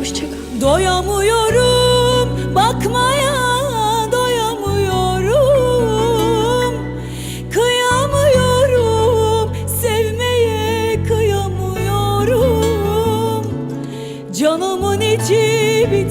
Hoşça. Doyamıyorum bakmaya doyamıyorum. Kıyamıyorum sevmeye kıyamıyorum. Canımın içi bir